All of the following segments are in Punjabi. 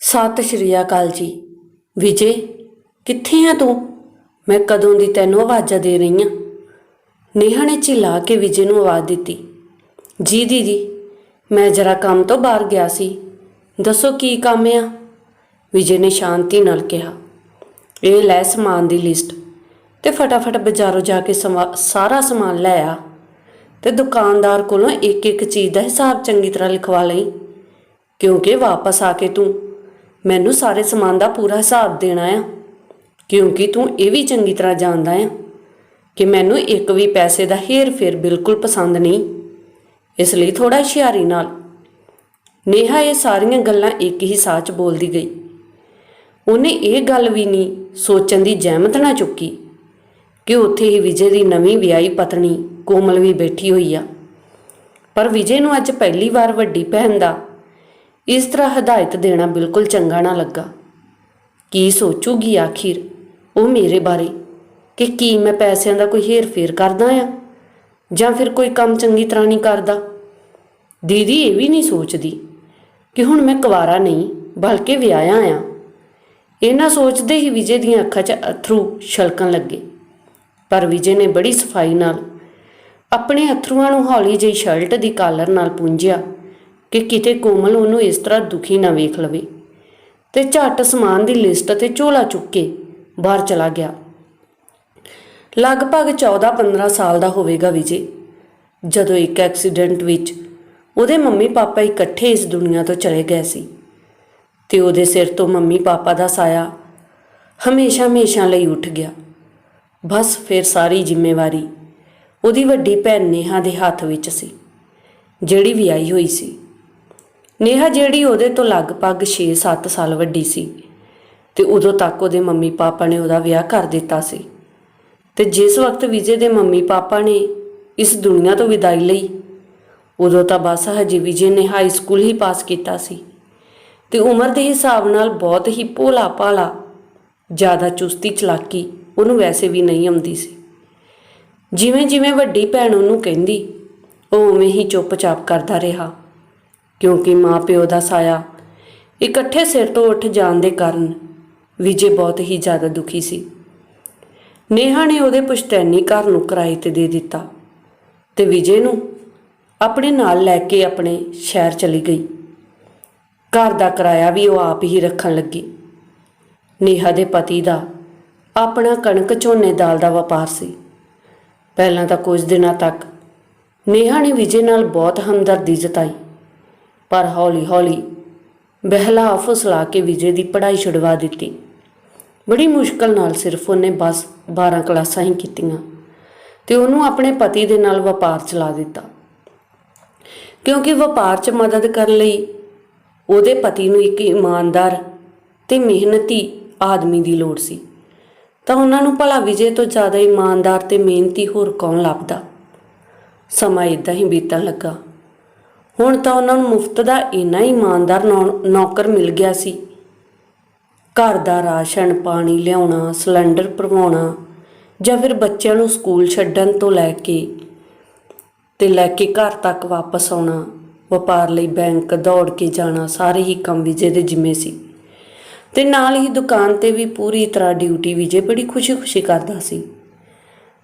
ਸਤਿ ਸ਼੍ਰੀ ਅਕਾਲ ਜੀ। ਵਿਜੇ, ਕਿੱਥੇ ਆ ਤੂੰ? ਮੈਂ ਕਦੋਂ ਦੀ ਤੈਨੂੰ ਆਵਾਜ਼ਾਂ ਦੇ ਰਹੀ ਆ? ਨੇਹਾ ਨੇ ਚਿल्ला ਕੇ ਵਿਜੇ ਨੂੰ ਆਵਾਜ਼ ਦਿੱਤੀ। ਜੀ ਦੀਦੀ, ਮੈਂ ਜਰਾ ਕੰਮ ਤੋਂ ਬਾਹਰ ਗਿਆ ਸੀ। ਦੱਸੋ ਕੀ ਕੰਮ ਆ? ਵਿਜੇ ਨੇ ਸ਼ਾਂਤੀ ਨਾਲ ਕਿਹਾ। ਇਹ ਲੈ ਸਮਾਨ ਦੀ ਲਿਸਟ ਤੇ ਫਟਾਫਟ ਬਾਜ਼ਾਰੋਂ ਜਾ ਕੇ ਸਮਾ- ਸਾਰਾ ਸਮਾਨ ਲੈ ਆ। ਤੇ ਦੁਕਾਨਦਾਰ ਕੋਲੋਂ ਇੱਕ ਇੱਕ ਚੀਜ਼ ਦਾ ਹਿਸਾਬ ਚੰਗੀ ਤਰ੍ਹਾਂ ਲਿਖਵਾ ਲਈ। ਕਿਉਂਕਿ ਵਾਪਸ ਆ ਕੇ ਤੂੰ ਮੈਨੂੰ ਸਾਰੇ ਸਮਾਨ ਦਾ ਪੂਰਾ ਹਿਸਾਬ ਦੇਣਾ ਆ। ਕਿਉਂਕਿ ਤੂੰ ਇਹ ਵੀ ਚੰਗੀ ਤਰ੍ਹਾਂ ਜਾਣਦਾ ਆ ਕਿ ਮੈਨੂੰ ਇੱਕ ਵੀ ਪੈਸੇ ਦਾ ਹੇਰ ਫੇਰ ਬਿਲਕੁਲ ਪਸੰਦ ਨਹੀਂ। ਇਸ ਲਈ ਥੋੜਾ ਹੁਸ਼ਿਆਰੀ ਨਾਲ। ਨੇਹਾ ਇਹ ਸਾਰੀਆਂ ਗੱਲਾਂ ਇੱਕ ਹੀ ਸਾਹ 'ਚ ਬੋਲਦੀ ਗਈ। ਉਹਨੇ ਇਹ ਗੱਲ ਵੀ ਨਹੀਂ ਸੋਚਣ ਦੀ ਜ਼ਹਿਮਤ ਨਾ ਚੁੱਕੀ ਕਿ ਉੱਥੇ ਹੀ ਵਿਜੇ ਦੀ ਨਵੀਂ ਵਿਆਹੀ ਪਤਨੀ ਕੋਮਲ ਵੀ ਬੈਠੀ ਹੋਈ ਆ। ਪਰ ਵਿਜੇ ਨੂੰ ਅੱਜ ਪਹਿਲੀ ਵਾਰ ਵੱਡੀ ਭੈਣ ਦਾ ਇਸ ਤਰ੍ਹਾਂ ਹਦਾਇਤ ਦੇਣਾ ਬਿਲਕੁਲ ਚੰਗਾ ਨਾ ਲੱਗਾ। ਕੀ ਸੋਚੂਗੀ ਆਖਿਰ ਉਹ ਮੇਰੇ ਬਾਰੇ? ਕਿ ਕੀ ਮੈਂ ਪੈਸਿਆਂ ਦਾ ਕੋਈ ਹੇਰ-ਫੇਰ ਕਰਦਾ ਆ? ਜਾਂ ਫਿਰ ਕੋਈ ਕੰਮ ਚੰਗੀ ਤਰ੍ਹਾਂ ਨਹੀਂ ਕਰਦਾ? ਦੀਦੀ ਇਹ ਵੀ ਨਹੀਂ ਸੋਚਦੀ ਕਿ ਹੁਣ ਮੈਂ ਕੁਵਾਰਾ ਨਹੀਂ, ਬਲਕਿ ਵਿਆਹਿਆ ਆ। ਇਹਨਾਂ ਸੋਚਦੇ ਹੀ ਵਿਜੇ ਦੀਆਂ ਅੱਖਾਂ 'ਚ ਅਥਰੂ ਛਲਕਣ ਲੱਗੇ। ਪਰ ਵਿਜੇ ਨੇ ਬੜੀ ਸਫ਼ਾਈ ਨਾਲ ਆਪਣੇ ਅਥਰੂਆਂ ਨੂੰ ਹੌਲੀ ਜਿਹੀ ਸ਼ਰਟ ਦੀ ਕਾਲਰ ਨਾਲ ਪੂੰਝਿਆ। ਕਿ ਕਿਤੇ ਕੋਮਲ ਉਹਨੂੰ ਇਸ ਤਰ੍ਹਾਂ ਦੁਖੀ ਨਾ ਵੇਖ ਲਵੇ। ਤੇ ਝੱਟ ਸਮਾਨ ਦੀ ਲਿਸਟ ਤੇ ਝੋਲਾ ਚੁੱਕ ਕੇ ਬਾਹਰ ਚਲਾ ਗਿਆ। ਲਗਭਗ 14-15 ਸਾਲ ਦਾ ਹੋਵੇਗਾ ਵਿਜੇ। ਜਦੋਂ ਇੱਕ ਐਕਸੀਡੈਂਟ ਵਿੱਚ ਉਹਦੇ ਮੰਮੀ ਪਾਪਾ ਇਕੱਠੇ ਇਸ ਦੁਨੀਆ ਤੋਂ ਚਲੇ ਗਏ ਸੀ। ਤੇ ਉਹਦੇ ਸਿਰ ਤੋਂ ਮੰਮੀ ਪਾਪਾ ਦਾ ਸਾਇਆ ਹਮੇਸ਼ਾ ਹਮੇਸ਼ਾ ਲਈ ਉੱਠ ਗਿਆ। ਬਸ ਫਿਰ ਸਾਰੀ ਜ਼ਿੰਮੇਵਾਰੀ ਉਹਦੀ ਵੱਡੀ ਭੈਣ ਨੇਹਾ ਦੇ ਹੱਥ ਵਿੱਚ ਸੀ, ਜਿਹੜੀ ਵਿਆਹੀ ਹੋਈ ਸੀ। ਨੇਹਾ ਜਿਹੜੀ ਉਹਦੇ ਤੋਂ ਲਗਭਗ 6-7 ਸਾਲ ਵੱਡੀ ਸੀ ਤੇ ਉਦੋਂ ਤੱਕ ਉਹਦੇ ਮੰਮੀ ਪਾਪਾ ਨੇ ਉਹਦਾ ਵਿਆਹ ਕਰ ਦਿੱਤਾ ਸੀ। ਤੇ ਜਿਸ ਵਕਤ ਵਿਜੇ ਦੇ ਮੰਮੀ ਪਾਪਾ ਨੇ ਇਸ ਦੁਨੀਆ ਤੋਂ ਵਿਦਾਈ ਲਈ, ਉਦੋਂ ਤਾਂ ਬਸ ਹਜੇ ਵਿਜੇ ਨੇ ਹਾਈ ਸਕੂਲ ਹੀ ਪਾਸ ਕੀਤਾ ਸੀ ਤੇ ਉਮਰ ਦੇ ਹਿਸਾਬ ਨਾਲ ਬਹੁਤ ਹੀ ਭੋਲਾ ਭਾਲਾ ਜ਼ਿਆਦਾ ਚੁਸਤੀ ਚਲਾਕੀ ਉਹਨੂੰ ਵੈਸੇ ਵੀ ਨਹੀਂ ਆਉਂਦੀ ਸੀ। ਜਿਵੇਂ ਜਿਵੇਂ ਵੱਡੀ ਭੈਣ ਉਹਨੂੰ ਕਹਿੰਦੀ, ਉਹ ਉਵੇਂ ਹੀ ਚੁੱਪਚਾਪ ਕਰਦਾ ਰਿਹਾ। ਕਿਉਂਕਿ ਮਾਂ ਪਿਓ ਦਾ ਸਾਇਆ ਇਕੱਠੇ ਸਿਰ ਤੋਂ ਉੱਠ ਜਾਣ ਦੇ ਕਾਰਨ ਵਿਜੇ ਬਹੁਤ ਹੀ ਜ਼ਿਆਦਾ ਦੁਖੀ ਸੀ। ਨੇਹਾ ਨੇ ਉਹਦੇ ਪੁਸ਼ਤੈਨੀ ਘਰ ਨੂੰ ਕਿਰਾਏ ਤੇ ਦੇ ਦਿੱਤਾ ਤੇ ਵਿਜੇ ਨੂੰ ਆਪਣੇ ਨਾਲ ਲੈ ਕੇ ਆਪਣੇ ਸ਼ਹਿਰ ਚਲੀ ਗਈ। ਘਰ ਦਾ ਕਿਰਾਇਆ ਵੀ ਉਹ ਆਪ ਹੀ ਰੱਖਣ ਲੱਗੀ। ਨੇਹਾ ਦੇ ਪਤੀ ਦਾ ਆਪਣਾ ਕਣਕ ਝੋਨੇ ਦਾਲ ਦਾ ਵਪਾਰ ਸੀ। ਪਹਿਲਾਂ ਤਾਂ ਕੁਝ ਦਿਨਾਂ ਤੱਕ ਨੇਹਾ ਨੇ ਵਿਜੇ ਨਾਲ ਬਹੁਤ ਹਮਦਰਦੀ ਜਤਾਈ। ਪਰ ਹੌਲੀ-ਹੌਲੀ ਬਹਿਲਾ ਫੁਸਲਾ ਕੇ ਵਿਜੇ ਦੀ ਪੜ੍ਹਾਈ ਛੁਡਵਾ ਦਿੱਤੀ। ਬੜੀ ਮੁਸ਼ਕਲ ਨਾਲ ਸਿਰਫ ਉਹਨੇ ਬਸ 12 ਕਲਾਸਾਂ ਹੀ ਕੀਤੀਆਂ ਤੇ ਉਹਨੂੰ ਆਪਣੇ ਪਤੀ ਦੇ ਨਾਲ ਵਪਾਰ ਚਲਾ ਦਿੱਤਾ। ਕਿਉਂਕਿ ਵਪਾਰ 'ਚ ਮਦਦ ਕਰਨ ਲਈ ਉਹਦੇ ਪਤੀ ਨੂੰ ਇੱਕ ਇਮਾਨਦਾਰ ਤੇ ਮਿਹਨਤੀ ਆਦਮੀ ਦੀ ਲੋੜ ਸੀ। ਤਾਂ ਉਹਨਾਂ ਨੂੰ ਭਲਾ ਵਿਜੇ ਤੋਂ ਜ਼ਿਆਦਾ ਇਮਾਨਦਾਰ ਤੇ ਮਿਹਨਤੀ ਹੋਰ ਕੌਣ ਲੱਭਦਾ? ਸਮਾਂ ਇਦਾਂ ਹੀ ਬੀਤਣ ਲੱਗਾ। ਹੁਣ ਤਾਂ ਉਹਨਾਂ ਨੂੰ ਮੁਫਤ ਦਾ ਇੰਨਾ ਇਮਾਨਦਾਰ ਨੌ- ਨੌਕਰ ਮਿਲ ਗਿਆ ਸੀ। ਘਰ ਦਾ ਰਾਸ਼ਨ, ਪਾਣੀ ਲਿਆਉਣਾ, ਸਿਲੰਡਰ ਭਰਵਾਉਣਾ ਜਾਂ ਫਿਰ ਬੱਚਿਆਂ ਨੂੰ ਸਕੂਲ ਛੱਡਣ ਤੋਂ ਲੈ ਕੇ ਤੇ ਲੈ ਕੇ ਘਰ ਤੱਕ ਵਾਪਸ ਆਉਣਾ, ਵਪਾਰ ਲਈ ਬੈਂਕ ਦੌੜ ਕੇ ਜਾਣਾ, ਸਾਰੇ ਹੀ ਕੰਮ ਵਿਜੇ ਦੇ ਜਿੰਮੇ ਸੀ। ਤੇ ਨਾਲ ਹੀ ਦੁਕਾਨ ਤੇ ਵੀ ਪੂਰੀ ਤਰ੍ਹਾਂ ਡਿਊਟੀ ਵਿਜੇ ਬੜੀ ਖੁਸ਼ੀ-ਖੁਸ਼ੀ ਕਰਦਾ ਸੀ।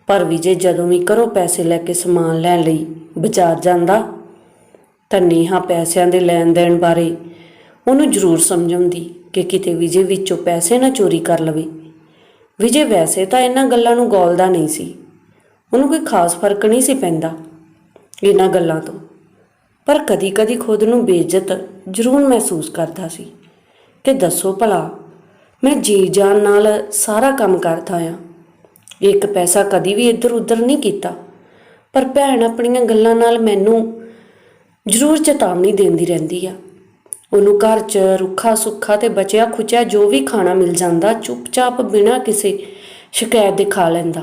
ਪਰ ਵਿਜੇ ਜਦੋਂ ਵੀ ਘਰੋਂ ਪੈਸੇ ਲੈ ਕੇ ਸਮਾਨ ਲੈਣ ਲਈ ਬਾਜ਼ਾਰ ਜਾਂਦਾ ਤਾਂ ਨੇਹਾ ਪੈਸਿਆਂ ਦੇ ਲੈਣ ਦੇਣ ਬਾਰੇ। ਉਹਨੂੰ ਜ਼ਰੂਰ ਸਮਝਾਉਂਦੀ ਕਿ ਕਿਤੇ ਵਿਜੇ ਵਿੱਚੋਂ ਪੈਸੇ ਨਾ ਚੋਰੀ ਕਰ ਲਵੇ। ਵਿਜੇ ਵੈਸੇ ਤਾਂ ਇਹਨਾਂ ਗੱਲਾਂ ਨੂੰ ਗੋਲਦਾ ਨਹੀਂ ਸੀ। ਉਹਨੂੰ ਕੋਈ ਖਾਸ ਫ਼ਰਕ ਨਹੀਂ ਸੀ ਪੈਂਦਾ ਇਹਨਾਂ ਗੱਲਾਂ ਤੋਂ। ਪਰ ਕਦੀ-ਕਦੀ ਖੁਦ ਨੂੰ ਬੇਇੱਜ਼ਤ ਜ਼ਰੂਰ ਮਹਿਸੂਸ ਕਰਦਾ ਸੀ ਕਿ ਦੱਸੋ ਭਲਾ, ਮੈਂ ਜੀ ਜਾਨ ਨਾਲ ਸਾਰਾ ਕੰਮ ਕਰਦਾ ਆ ਇੱਕ ਪੈਸਾ ਕਦੀ ਵੀ ਇੱਧਰ ਉੱਧਰ ਨਹੀਂ ਕੀਤਾ, ਪਰ ਭੈਣ ਆਪਣੀਆਂ ਗੱਲਾਂ ਨਾਲ ਮੈਨੂੰ ਜ਼ਰੂਰ ਚੇਤਾਵਨੀ ਦਿੰਦੀ ਰਹਿੰਦੀ ਆ। ਉਹਨੂੰ ਘਰ 'ਚ ਰੁੱਖਾ ਸੁੱਖਾ ਤੇ ਬਚਿਆ ਖੁਚਿਆ ਜੋ ਵੀ ਖਾਣਾ ਮਿਲ ਜਾਂਦਾ, ਚੁੱਪਚਾਪ ਬਿਨਾਂ ਕਿਸੇ ਸ਼ਿਕਾਇਤ ਦੇ ਖਾ ਲੈਂਦਾ।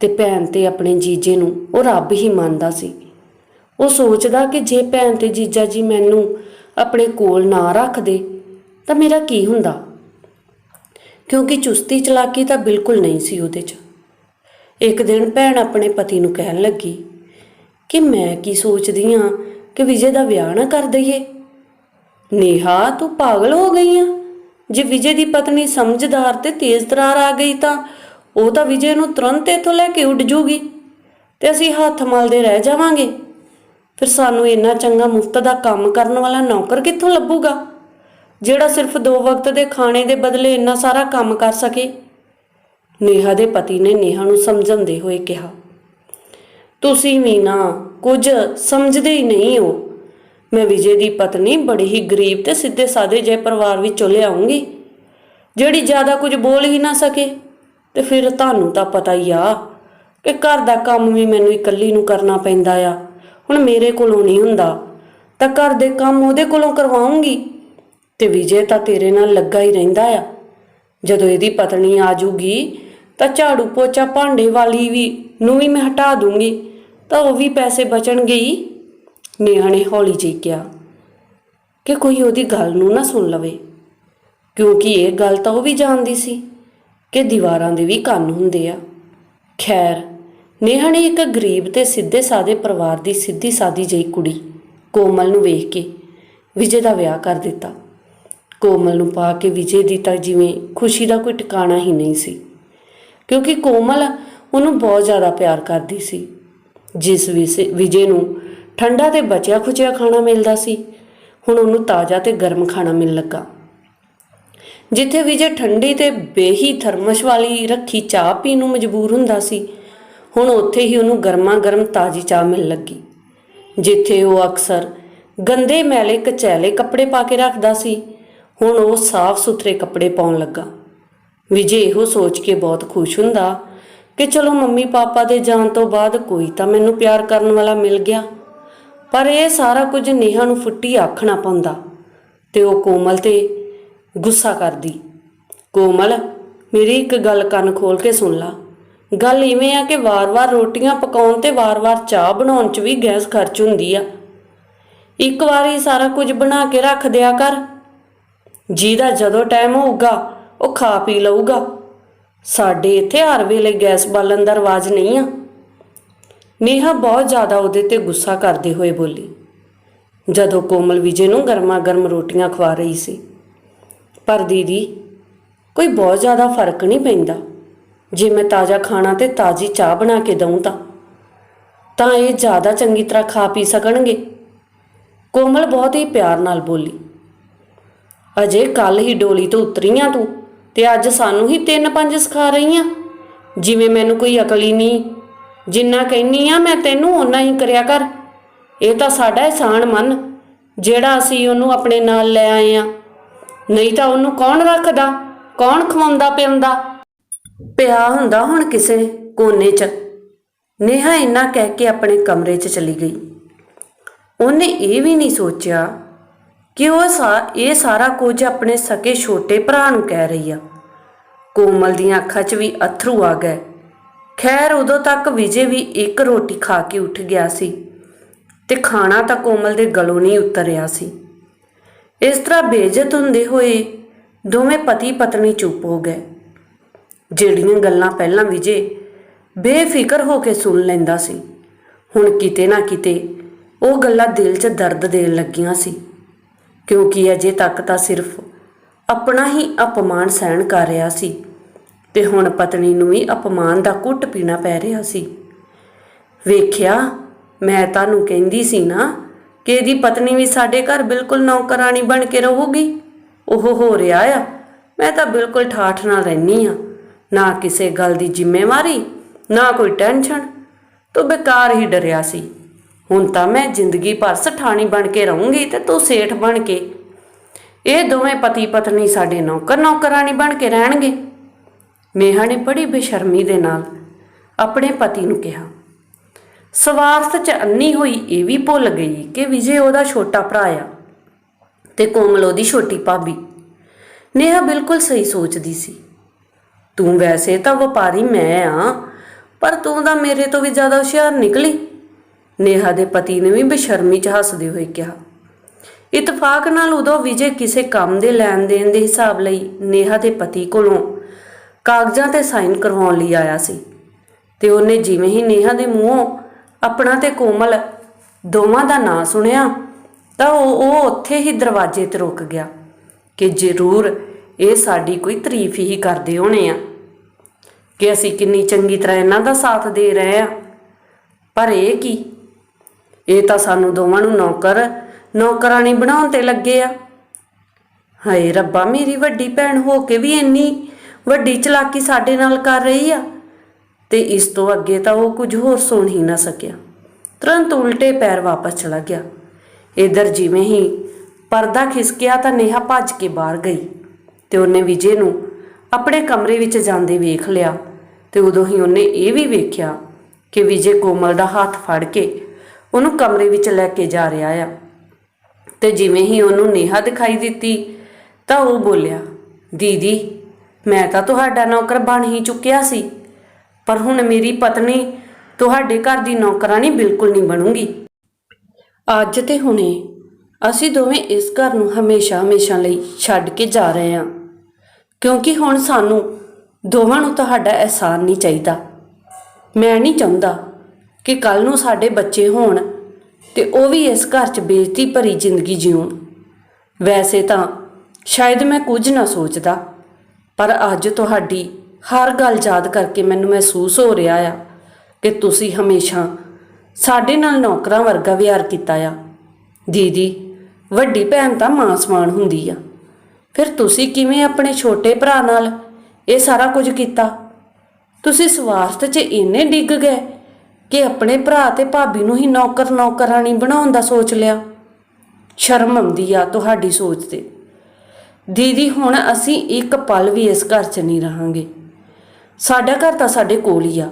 ਤੇ ਭੈਣ ਤੇ ਆਪਣੇ ਜੀਜੇ ਨੂੰ ਉਹ ਰੱਬ ਹੀ ਮੰਨਦਾ ਸੀ। ਉਹ ਸੋਚਦਾ ਕਿ ਜੇ ਭੈਣ ਤੇ ਜੀਜਾ ਜੀ ਮੈਨੂੰ ਆਪਣੇ ਕੋਲ ਨਾ ਰੱਖਦੇ, ਤਾਂ ਮੇਰਾ ਕੀ ਹੁੰਦਾ? ਕਿਉਂਕਿ ਚੁਸਤੀ ਚਲਾਕੀ ਤਾਂ ਬਿਲਕੁਲ ਨਹੀਂ ਸੀ ਉਹਦੇ 'ਚ। ਇੱਕ ਦਿਨ ਭੈਣ ਆਪਣੇ ਪਤੀ ਨੂੰ ਕਹਿਣ ਲੱਗੀ ਕਿ ਮੈਂ ਕੀ ਸੋਚਦੀ ਆ ਕਿ ਵਿਜੇ ਦਾ ਵਿਆਹ ਨਾ ਕਰ ਦਈਏ? ਨੇਹਾ, ਤੂੰ ਪਾਗਲ ਹੋ ਗਈ ਆ। ਜੇ ਵਿਜੇ ਦੀ ਪਤਨੀ ਸਮਝਦਾਰ ਤੇ ਤੇਜ਼ ਤਰਾਰ ਆ ਗਈ ਤਾਂ ਉਹ ਤਾਂ ਵਿਜੇ ਨੂੰ ਤੁਰੰਤ ਇੱਥੋਂ ਲੈ ਕੇ ਉੱਡ ਜੂਗੀ ਤੇ ਅਸੀਂ ਹੱਥ ਮਲਦੇ ਰਹਿ ਜਾਵਾਂਗੇ। ਫਿਰ ਸਾਨੂੰ ਇੰਨਾ ਚੰਗਾ ਮੁਫਤ ਦਾ ਕੰਮ ਕਰਨ ਵਾਲਾ ਨੌਕਰ ਕਿੱਥੋਂ ਲੱਭੂਗਾ? ਜਿਹੜਾ ਸਿਰਫ ਦੋ ਵਕਤ ਦੇ ਖਾਣੇ ਦੇ ਬਦਲੇ ਇੰਨਾ ਸਾਰਾ ਕੰਮ ਕਰ ਸਕੇ। ਨੇਹਾ ਦੇ ਪਤੀ ਨੇ ਨੇਹਾ ਨੂੰ ਸਮਝਾਉਂਦੇ ਹੋਏ ਕਿਹਾ ਤੁਸੀਂ ਵੀ ਨਾ ਕੁਝ ਸਮਝਦੇ ਹੀ ਨਹੀਂ ਹੋ। ਮੈਂ ਵਿਜੇ ਦੀ ਪਤਨੀ ਬੜੀ ਹੀ ਗਰੀਬ ਤੇ ਸਿੱਧੇ ਸਾਦੇ ਜਿਹੇ ਪਰਿਵਾਰ ਵਿੱਚੋਂ ਲਿਆਉਂਗੀ ਜਿਹੜੀ ਜ਼ਿਆਦਾ ਕੁਝ ਬੋਲ ਹੀ ਨਾ ਸਕੇ। ਤੇ ਫਿਰ ਤੁਹਾਨੂੰ ਤਾਂ ਪਤਾ ਹੀ ਆ ਕਿ ਘਰ ਦਾ ਕੰਮ ਵੀ ਮੈਨੂੰ ਇਕੱਲੀ ਨੂੰ ਕਰਨਾ ਪੈਂਦਾ ਆ। ਹੁਣ ਮੇਰੇ ਕੋਲੋਂ ਨਹੀਂ ਹੁੰਦਾ। ਤਾਂ ਘਰ ਦੇ ਕੰਮ ਉਹਦੇ ਕੋਲੋਂ ਕਰਵਾਉਂਗੀ। ਤੇ ਵਿਜੇ ਤਾਂ ਤੇਰੇ ਨਾਲ ਲੱਗਾ ਹੀ ਰਹਿੰਦਾ ਆ। ਜਦੋਂ ਇਹਦੀ ਪਤਨੀ ਆ ਜੂਗੀ ਤਾਂ ਝਾੜੂ ਪੋਚਾ ਭਾਂਡੇ ਵਾਲੀ ਵੀ ਨੂੰ ਵੀ ਮੈਂ ਹਟਾ ਦੂੰਗੀ। ਤਾਂ ਉਹ ਵੀ ਪੈਸੇ ਬਚਣਗੇ ਹੀ ਨੇਹਾ ਨੇ ਹੌਲੀ ਜਿਹੀ ਕਿਹਾ ਕਿ ਕੋਈ ਉਹਦੀ ਗੱਲ ਨੂੰ ਨਾ ਸੁਣ ਲਵੇ। ਕਿਉਂਕਿ ਇਹ ਗੱਲ ਤਾਂ ਉਹ ਵੀ ਜਾਣਦੀ ਸੀ ਕਿ ਦੀਵਾਰਾਂ ਦੇ ਵੀ ਕੰਨ ਹੁੰਦੇ ਆ। ਖੈਰ ਨੇਹਾ ਨੇ ਇੱਕ ਗਰੀਬ ਤੇ ਸਿੱਧੇ ਸਾਦੇ ਪਰਿਵਾਰ ਦੀ ਸਿੱਧੀ ਸਾਦੀ ਜਿਹੀ ਕੁੜੀ ਕੋਮਲ ਨੂੰ ਵੇਖ ਕੇ ਵਿਜੇ ਦਾ ਵਿਆਹ ਕਰ ਦਿੱਤਾ। ਕੋਮਲ ਨੂੰ ਪਾ ਕੇ ਵਿਜੇ ਦੀ ਤਾਂ ਜਿਵੇਂ ਖੁਸ਼ੀ ਦਾ ਕੋਈ ਟਿਕਾਣਾ ਹੀ ਨਹੀਂ ਸੀ। ਕਿਉਂਕਿ ਕੋਮਲ ਉਹਨੂੰ ਬਹੁਤ ਜ਼ਿਆਦਾ ਪਿਆਰ ਕਰਦੀ ਸੀ। ਜਿਸ ਵਿਸੇ ਵਿਜੇ ਨੂੰ ਠੰਡਾ ਤੇ ਬਚਿਆ ਖੁਚਿਆ ਖਾਣਾ ਮਿਲਦਾ ਸੀ। ਹੁਣ ਉਹਨੂੰ ਤਾਜ਼ਾ ਤੇ ਗਰਮ ਖਾਣਾ ਮਿਲ ਲੱਗਾ। ਜਿੱਥੇ ਵਿਜੇ ਠੰਡੀ ਤੇ ਬੇਹੀ ਥਰਮਸ ਵਾਲੀ ਰੱਖੀ ਚਾਹ ਪੀਣ ਨੂੰ ਮਜਬੂਰ ਹੁੰਦਾ ਸੀ, ਹੁਣ ਉੱਥੇ ਹੀ ਉਹਨੂੰ ਗਰਮਾ ਗਰਮ ਤਾਜ਼ੀ ਚਾਹ ਮਿਲ ਲੱਗੀ। ਜਿੱਥੇ ਉਹ ਅਕਸਰ ਗੰਦੇ ਮੈਲੇ ਕਚੈਲੇ ਕੱਪੜੇ ਪਾ ਕੇ ਰੱਖਦਾ ਸੀ, ਹੁਣ ਉਹ ਸਾਫ਼ ਸੁਥਰੇ ਕੱਪੜੇ ਪਾਉਣ ਲੱਗਾ। ਵਿਜੇ ਇਹੋ ਸੋਚ ਕੇ ਬਹੁਤ ਖੁਸ਼ ਹੁੰਦਾ ਕਿ ਚਲੋ ਮੰਮੀ ਪਾਪਾ ਦੇ ਜਾਣ ਤੋਂ ਬਾਅਦ ਕੋਈ ਤਾਂ ਮੈਨੂੰ ਪਿਆਰ ਕਰਨ ਵਾਲਾ ਮਿਲ ਗਿਆ। ਪਰ ਇਹ ਸਾਰਾ ਕੁਝ ਨੇਹਾ ਨੂੰ ਫੁੱਟੀ ਆਖਣਾ ਪਾਉਂਦਾ ਤੇ ਉਹ ਕੋਮਲ ਤੇ ਗੁੱਸਾ ਕਰਦੀ। ਕੋਮਲ, ਮੇਰੀ ਇੱਕ ਗੱਲ ਕੰਨ ਖੋਲ ਕੇ ਸੁਣ ਲਾ। ਗੱਲ ਇਵੇਂ ਆ ਕਿ ਵਾਰ-ਵਾਰ ਰੋਟੀਆਂ ਪਕਾਉਣ ਤੇ ਵਾਰ-ਵਾਰ ਚਾਹ ਬਣਾਉਣ 'ਚ ਵੀ ਗੈਸ ਖਰਚ ਹੁੰਦੀ ਆ। ਇੱਕ ਵਾਰੀ ਸਾਰਾ ਕੁਝ ਬਣਾ ਕੇ ਰੱਖ ਦਿਆ ਕਰ। ਜਿਹਦਾ ਜਦੋਂ ਟਾਈਮ ਹੋਊਗਾ, ਉਹ ਖਾ ਪੀ ਲਊਗਾ। ਸਾਡੇ ਇੱਥੇ ਹਰ ਵੇਲੇ ਗੈਸ ਬਾਲਣ ਦਾ ਰਿਵਾਜ ਨਹੀਂ ਆ। ਨੇਹਾ ਬਹੁਤ ਜ਼ਿਆਦਾ ਉਹਦੇ ਤੇ ਗੁੱਸਾ ਕਰਦੇ ਹੋਏ ਬੋਲੀ, ਜਦੋਂ ਕੋਮਲ ਵਿਜੇ ਨੂੰ ਗਰਮਾ ਗਰਮ ਰੋਟੀਆਂ ਖਵਾ ਰਹੀ ਸੀ। ਪਰ ਦੀਦੀ, ਕੋਈ ਬਹੁਤ ਜ਼ਿਆਦਾ ਫ਼ਰਕ ਨਹੀਂ ਪੈਂਦਾ। ਜੇ ਮੈਂ ਤਾਜ਼ਾ ਖਾਣਾ ਤੇ ਤਾਜ਼ੀ ਚਾਹ ਬਣਾ ਕੇ ਦਊਂ ਤਾਂ। ਤਾਂ ਇਹ ਜ਼ਿਆਦਾ ਚੰਗੀ ਤਰ੍ਹਾਂ ਖਾ ਪੀ ਸਕਣਗੇ। ਕੋਮਲ ਬਹੁਤ ਹੀ ਪਿਆਰ ਨਾਲ ਬੋਲੀ, ਅਜੇ ਕੱਲ ਹੀ ਡੋਲੀ ਤੋਂ ਉਤਰੀਆਂ ਤੂੰ? ਤੇ ਅੱਜ ਸਾਨੂੰ ਹੀ ਤਿੰਨ ਪੰਜ ਸਿਖਾ ਰਹੀ ਰਹੀਆਂ ਜਿਵੇਂ ਮੈਨੂੰ ਕੋਈ ਅਕਲ ਹੀ ਨਹੀਂ। ਜਿੰਨਾ ਕਹਿਨੀ ਆ, ਮੈਂ ਤੈਨੂੰ ਓਨਾ ਹੀ ਕਰਿਆ ਕਰ। ਇਹ ਤਾਂ ਸਾਡਾ ਇਹਸਾਨ ਮਨ। ਜਿਹੜਾ ਅਸੀਂ ਉਹਨੂੰ ਆਪਣੇ ਨਾਲ ਲੈ ਆਏ ਆ। ਨਹੀਂ ਤਾਂ ਉਹਨੂੰ ਕੌਣ ਰੱਖਦਾ? ਕੌਣ ਖਵਾਉਂਦਾ ਪਿਆਉਂਦਾ? ਪਿਆ ਹੁੰਦਾ ਹੁਣ ਕਿਸੇ ਕੋਨੇ 'ਚ। ਨੇਹਾ ਇੰਨਾ ਕਹਿ ਕੇ ਆਪਣੇ ਕਮਰੇ 'ਚ ਚਲੀ ਗਈ। ਉਹਨੇ ਇਹ ਵੀ ਨਹੀਂ ਸੋਚਿਆ ਕਿ ਉਹ ਸਾ, ਇਹ ਸਾਰਾ ਕੁਝ ਆਪਣੇ ਸਕੇ ਛੋਟੇ ਭਰਾ ਨੂੰ ਕਹਿ ਰਹੀ ਆ। ਕੋਮਲ ਦੀਆਂ ਅੱਖਾਂ 'ਚ ਵੀ ਅਥਰੂ ਆ ਗਏ। ਖੈਰ, ਉਦੋਂ ਤੱਕ ਵਿਜੇ ਵੀ ਇੱਕ ਰੋਟੀ ਖਾ ਕੇ ਉੱਠ ਗਿਆ ਸੀ ਤੇ ਖਾਣਾ ਤਾਂ ਕੋਮਲ ਦੇ ਗਲੋਂ ਨਹੀਂ ਉਤਰਿਆ ਸੀ। ਇਸ ਤਰ੍ਹਾਂ ਬੇਇੱਜ਼ਤ ਹੁੰਦੇ ਹੋਏ ਦੋਵੇਂ ਪਤੀ ਪਤਨੀ ਚੁੱਪ ਹੋ ਗਏ। ਜਿਹੜੀਆਂ ਗੱਲਾਂ ਪਹਿਲਾਂ ਵਿਜੇ ਬੇਫਿਕਰ ਹੋ ਕੇ ਸੁਣ ਲੈਂਦਾ ਸੀ, ਹੁਣ ਕਿਤੇ ਨਾ ਕਿਤੇ ਉਹ ਗੱਲਾਂ ਦਿਲ 'ਚ ਦਰਦ ਦੇਣ ਲੱਗੀਆਂ ਸੀ। ਕਿਉਂਕਿ ਅਜੇ ਤੱਕ ਤਾਂ ਸਿਰਫ ਆਪਣਾ ਹੀ ਅਪਮਾਨ ਸਹਿਣ ਕਰ ਰਿਹਾ ਸੀ ਤੇ ਹੁਣ ਪਤਨੀ ਨੂੰ ਵੀ ਅਪਮਾਨ ਦਾ ਕੁੱਟ ਪੀਣਾ ਪੈ ਰਿਹਾ ਸੀ। ਵੇਖਿਆ, ਮੈਂ ਤੁਹਾਨੂੰ ਕਹਿੰਦੀ ਸੀ ਨਾ ਕਿ ਇਹਦੀ ਪਤਨੀ ਵੀ ਸਾਡੇ ਘਰ ਬਿਲਕੁਲ ਨੌਕਰਾਨੀ ਬਣ ਕੇ ਰਹੂਗੀ। ਉਹ ਹੋ ਰਿਹਾ ਆ। ਮੈਂ ਤਾਂ ਬਿਲਕੁਲ ਠਾਠ ਨਾਲ ਰਹਿਨੀ ਆ ਨਾ ਕਿਸੇ ਗੱਲ ਦੀ ਜ਼ਿੰਮੇਵਾਰੀ, ਨਾ ਕੋਈ ਟੈਨਸ਼ਨ। ਤੂੰ ਬੇਕਾਰ ਹੀ ਡਰਿਆ ਸੀ। ਹੁਣ ਤਾਂ ਮੈਂ ਜ਼ਿੰਦਗੀ ਭਰ ਸਠਾਣੀ ਬਣ ਕੇ ਰਹੂੰਗੀ ਤੇ ਤੂੰ ਸੇਠ ਬਣ ਕੇ। ਇਹ ਦੋਵੇਂ ਪਤੀ ਪਤਨੀ ਸਾਡੇ ਨੌਕਰ ਨੌਕਰਾਨੀ ਬਣ ਕੇ ਰਹਿਣਗੇ। ਨੇਹਾ ਨੇ ਬੜੀ ਬੇਸ਼ਰਮੀ ਦੇ ਨਾਲ ਆਪਣੇ ਪਤੀ ਨੂੰ ਕਿਹਾ। ਸਵਾਰਥ ਚ ਅੰਨੀ ਹੋਈ ਇਹ ਵੀ ਭੁੱਲ ਗਈ ਕਿ ਵਿਜੇ ਉਹਦਾ ਛੋਟਾ ਭਰਾ ਆ ਤੇ ਕੋਮਲ ਉਹਦੀ ਛੋਟੀ ਭਾਬੀ। ਨੇਹਾ ਬਿਲਕੁਲ ਸਹੀ ਸੋਚਦੀ ਸੀ। ਤੂੰ ਵੈਸੇ ਤਾਂ ਵਪਾਰੀ ਮੈਂ ਆ, ਪਰ ਤੂੰ ਤਾਂ ਮੇਰੇ ਤੋਂ ਵੀ ਜ਼ਿਆਦਾ ਹੁਸ਼ਿਆਰ ਨਿਕਲੀ। ਨੇਹਾ ਦੇ ਪਤੀ ਨੇ ਵੀ ਬੇਸ਼ਰਮੀ ਚ ਹੱਸਦੇ ਹੋਏ ਕਿਹਾ। ਇਤਫਾਕ ਨਾਲ ਉਦੋਂ ਵਿਜੇ ਕਿਸੇ ਕੰਮ ਦੇ ਲੈਣ ਦੇਣ ਦੇ ਹਿਸਾਬ ਲਈ ਨੇਹਾ ਦੇ ਪਤੀ ਕੋਲੋਂ ਕਾਗਜ਼ਾਂ ਤੇ ਸਾਈਨ ਕਰਵਾਉਣ ਲਈ ਆਇਆ ਸੀ ਤੇ ਉਹਨੇ ਜਿਵੇਂ ਹੀ ਨੇਹਾ ਦੇ ਮੂੰਹੋਂ ਆਪਣਾ ਤੇ ਕੋਮਲ ਦੋਵਾਂ ਦਾ ਨਾਂ ਸੁਣਿਆ ਤਾਂ ਉਹ ਉਹ ਉੱਥੇ ਹੀ ਦਰਵਾਜ਼ੇ ਤੇ ਰੁਕ ਗਿਆ ਕਿ ਜ਼ਰੂਰ ਇਹ ਸਾਡੀ ਕੋਈ ਤਾਰੀਫ ਹੀ ਕਰਦੇ ਹੋਣੇ ਆ ਕਿ ਅਸੀਂ ਕਿੰਨੀ ਚੰਗੀ ਤਰ੍ਹਾਂ ਇਹਨਾਂ ਦਾ ਸਾਥ ਦੇ ਰਹੇ ਆ। ਪਰ ਇਹ ਕੀ? ਇਹ ਤਾਂ ਸਾਨੂੰ ਦੋਵਾਂ ਨੂੰ ਨੌਕਰ ਨੌਕਰਾਣੀ ਬਣਾਉਣ ਤੇ ਲੱਗੇ ਆ। ਹਾਏ ਰੱਬਾ, ਮੇਰੀ ਵੱਡੀ ਭੈਣ ਹੋ ਕੇ ਵੀ ਇੰਨੀ ਵੱਡੀ ਚਲਾਕੀ ਸਾਡੇ ਨਾਲ ਕਰ ਰਹੀ ਆ। ਤੇ ਇਸ ਤੋਂ ਅੱਗੇ ਤਾਂ ਉਹ ਕੁਝ ਹੋਰ ਸੁਣ ਹੀ ਨਾ ਸਕਿਆ। ਤੁਰੰਤ ਉਲਟੇ ਪੈਰ ਵਾਪਸ ਚਲਾ ਗਿਆ। ਇਧਰ ਜਿਵੇਂ ਹੀ ਪਰਦਾ ਖਿਸਕਿਆ ਤਾਂ ਨੇਹਾ ਭੱਜ ਕੇ ਬਾਹਰ ਗਈ ਤੇ ਉਹਨੇ ਵਿਜੇ ਨੂੰ ਆਪਣੇ ਕਮਰੇ ਵਿੱਚ ਜਾਂਦੇ ਵੇਖ ਲਿਆ ਤੇ ਉਦੋਂ ਹੀ ਉਹਨੇ ਇਹ ਵੀ ਵੇਖਿਆ ਕਿ ਵਿਜੇ ਕੋਮਲ ਦਾ ਹੱਥ ਫੜ ਕੇ ਉਹਨੂੰ ਕਮਰੇ ਵਿੱਚ ਲੈ ਕੇ ਜਾ ਰਿਹਾ ਆ। ਤੇ ਜਿਵੇਂ ਹੀ ਉਹਨੂੰ ਨੇਹਾ ਦਿਖਾਈ ਦਿੱਤੀ, ਤਾਂ ਉਹ ਬੋਲਿਆ, ਦੀਦੀ, ਮੈਂ ਤਾਂ ਤੁਹਾਡਾ ਨੌਕਰ ਬਣ ਹੀ ਚੁੱਕਿਆ ਸੀ, ਪਰ ਹੁਣ ਮੇਰੀ ਪਤਨੀ ਤੁਹਾਡੇ ਘਰ ਦੀ ਨੌਕਰਾਨੀ ਬਿਲਕੁਲ ਨਹੀਂ ਬਣੂਗੀ। ਅੱਜ ਤੇ ਹੁਣੇ ਅਸੀਂ ਦੋਵੇਂ ਇਸ ਘਰ ਨੂੰ ਹਮੇਸ਼ਾ ਹਮੇਸ਼ਾ ਲਈ ਛੱਡ ਕੇ ਜਾ ਰਹੇ ਹਾਂ, ਕਿਉਂਕਿ ਹੁਣ ਸਾਨੂੰ ਦੋਵਾਂ ਨੂੰ ਤੁਹਾਡਾ ਅਹਿਸਾਨ ਨਹੀਂ ਚਾਹੀਦਾ। ਮੈਂ ਨਹੀਂ ਚਾਹੁੰਦਾ ਕਿ ਕੱਲ ਨੂੰ ਸਾਡੇ ਬੱਚੇ ਹੋਣ ਤੇ ਉਹ ਵੀ ਇਸ ਘਰ 'ਚ ਬੇਇੱਜ਼ਤੀ ਭਰੀ ਜ਼ਿੰਦਗੀ ਜਿਉਣ ਵੈਸੇ ਤਾਂ ਸ਼ਾਇਦ ਮੈਂ ਕੁਝ ਨਾ ਸੋਚਦਾ, ਪਰ ਅੱਜ ਤੁਹਾਡੀ ਹਰ ਗੱਲ ਯਾਦ ਕਰਕੇ ਮੈਨੂੰ ਮਹਿਸੂਸ ਹੋ ਰਿਹਾ ਆ ਕਿ ਤੁਸੀਂ ਹਮੇਸ਼ਾ ਸਾਡੇ ਨਾਲ ਨੌਕਰਾਂ ਵਰਗਾ ਵਿਹਾਰ ਕੀਤਾ ਆ। ਦੀਦੀ, ਵੱਡੀ ਭੈਣ ਤਾਂ ਮਾਂ ਸਮਾਨ ਹੁੰਦੀ ਆ। ਫਿਰ ਤੁਸੀਂ ਕਿਵੇਂ ਆਪਣੇ ਛੋਟੇ ਭਰਾ ਨਾਲ ਇਹ ਸਾਰਾ ਕੁਝ ਕੀਤਾ? ਤੁਸੀਂ ਸਵਾਰਥ 'ਚ ਇੰਨੇ ਡਿੱਗ ਗਏ ਕਿ ਆਪਣੇ ਭਰਾ ਤੇ ਭਾਬੀ ਨੂੰ ਹੀ ਨੌਕਰ ਨੌਕਰਾਨੀ ਬਣਾਉਣ ਦਾ ਸੋਚ ਲਿਆ। ਸ਼ਰਮ ਆਉਂਦੀ ਆ ਤੁਹਾਡੀ ਸੋਚ ਤੇ। ਦੀਦੀ, ਹੁਣ ਅਸੀਂ ਇੱਕ ਪਲ ਵੀ ਇਸ ਘਰ 'ਚ ਨਹੀਂ ਰਹਾਂਗੇ। ਸਾਡਾ ਘਰ ਤਾਂ ਸਾਡੇ ਕੋਲ ਹੀ ਆ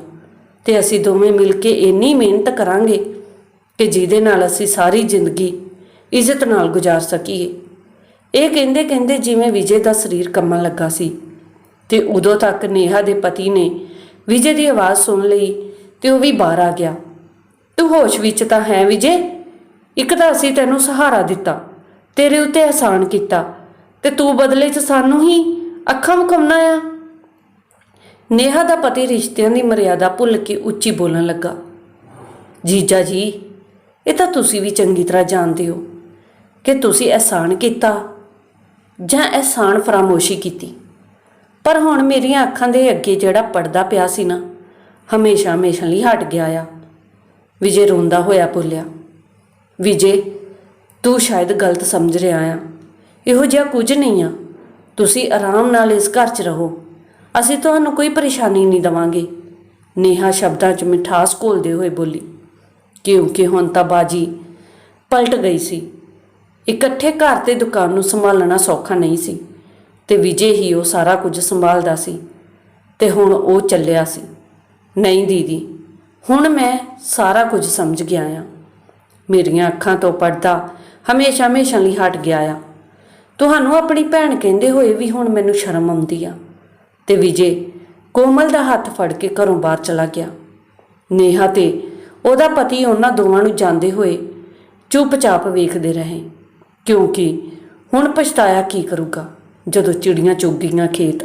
ਤੇ ਅਸੀਂ ਦੋਵੇਂ ਮਿਲ ਕੇ ਇੰਨੀ ਮਿਹਨਤ ਕਰਾਂਗੇ ਕਿ ਜਿਹਦੇ ਨਾਲ ਅਸੀਂ ਸਾਰੀ ਜ਼ਿੰਦਗੀ ਇੱਜ਼ਤ ਨਾਲ ਗੁਜ਼ਾਰ ਸਕੀਏ। ਇਹ ਕਹਿੰਦੇ ਕਹਿੰਦੇ ਜਿਵੇਂ ਵਿਜੇ ਦਾ ਸਰੀਰ ਕੰਮਣ ਲੱਗਾ ਸੀ ਤੇ ਉਦੋਂ ਤੱਕ ਨੇਹਾ ਦੇ ਪਤੀ ਨੇ ਵਿਜੇ ਦੀ ਆਵਾਜ਼ ਸੁਣ ਲਈ ਤੇ ਉਹ ਵੀ ਬਾਹਰ ਆ ਗਿਆ। ਤੂੰ ਹੋਸ਼ ਵਿੱਚ ਤਾਂ ਹੈ ਵਿਜੇ। ਇੱਕ ਤਾਂ ਅਸੀਂ ਤੈਨੂੰ ਸਹਾਰਾ ਦਿੱਤਾ, ਤੇਰੇ ਉੱਤੇ ਆਸਾਨ ਕੀਤਾ ਤੇ ਤੂੰ ਬਦਲੇ 'ਚ ਸਾਨੂੰ ਹੀ ਅੱਖਾਂ ਵਿਖਾਉਣਾ ਆ। ਨੇਹਾ ਦਾ ਪਤੀ ਰਿਸ਼ਤਿਆਂ ਦੀ ਮਰਿਆਦਾ ਭੁੱਲ ਕੇ ਉੱਚੀ ਬੋਲਣ ਲੱਗਾ, ਜੀਜਾ ਜੀ, ਇਹ ਤਾਂ ਤੁਸੀਂ ਵੀ ਚੰਗੀ ਤਰ੍ਹਾਂ ਜਾਣਦੇ ਹੋ ਕਿ ਤੁਸੀਂ ਅਹਿਸਾਨ ਕੀਤਾ ਜਾਂ ਅਹਿਸਾਨ ਫਰਾਮੋਸ਼ੀ ਕੀਤੀ। ਪਰ ਹੁਣ ਮੇਰੀਆਂ ਅੱਖਾਂ ਦੇ ਅੱਗੇ ਜਿਹੜਾ ਪਰਦਾ ਪਿਆ ਸੀ ਨਾ ਹਮੇਸ਼ਾ ਹਮੇਸ਼ਾ ਲਈ ਹਟ ਗਿਆ ਆ। ਵਿਜੇ ਰੋਂਦਾ ਹੋਇਆ ਬੋਲਿਆ, ਵਿਜੇ, ਤੂੰ ਸ਼ਾਇਦ ਗਲਤ ਸਮਝ ਰਿਹਾ ਆ। ਇਹੋ ਜਿਹਾ ਕੁਝ ਨਹੀਂ ਆ। ਤੁਸੀਂ ਆਰਾਮ ਨਾਲ ਇਸ ਘਰ 'ਚ ਰਹੋ। ਅਸੀਂ ਤੁਹਾਨੂੰ ਕੋਈ ਪਰੇਸ਼ਾਨੀ ਨਹੀਂ ਦਵਾਂਗੇ। ਨੇਹਾ ਸ਼ਬਦਾਂ 'ਚ ਮਿਠਾਸ ਘੋਲਦੇ ਹੋਏ ਬੋਲੀ ਕਿਉਂਕਿ ਹੁਣ ਤਾਂ ਬਾਜੀ ਪਲਟ ਗਈ ਸੀ। ਇਕੱਠੇ ਘਰ ਤੇ ਦੁਕਾਨ ਨੂੰ ਸੰਭਾਲਣਾ ਸੌਖਾ ਨਹੀਂ ਸੀ ਤੇ ਵਿਜੇ ਹੀ ਉਹ ਸਾਰਾ ਕੁਝ ਸੰਭਾਲਦਾ ਸੀ ਤੇ ਹੁਣ ਉਹ ਚੱਲਿਆ ਸੀ। ਨਹੀਂ ਦੀਦੀ, ਹੁਣ ਮੈਂ ਸਾਰਾ ਕੁਝ ਸਮਝ ਗਿਆ ਆ। ਮੇਰੀਆਂ ਅੱਖਾਂ ਤੋਂ ਪਰਦਾ ਹਮੇਸ਼ਾ ਹਮੇਸ਼ਾ ਲਈ ਹਟ ਗਿਆ ਆ। ਤੁਹਾਨੂੰ ਆਪਣੀ ਭੈਣ ਕਹਿੰਦੇ ਹੋਏ ਵੀ ਹੁਣ ਮੈਨੂੰ ਸ਼ਰਮ ਆਉਂਦੀ ਆ। ਤੇ ਵਿਜੇ, ਕੋਮਲ ਦਾ ਹੱਥ ਫੜ ਕੇ ਘਰੋਂ ਬਾਹਰ ਚਲਾ ਗਿਆ। ਨੇਹਾ ਤੇ ਉਹਦਾ ਪਤੀ ਉਹਨਾਂ ਦੋਵਾਂ ਨੂੰ ਜਾਂਦੇ ਹੋਏ ਚੁੱਪਚਾਪ ਵੇਖਦੇ ਰਹੇ, ਕਿਉਂਕਿ ਹੁਣ ਪਛਤਾਇਆ ਕੀ ਕਰੂਗਾ ਜਦੋਂ ਚਿੜੀਆਂ ਚੁੱਗ ਗਈਆਂ ਖੇਤ।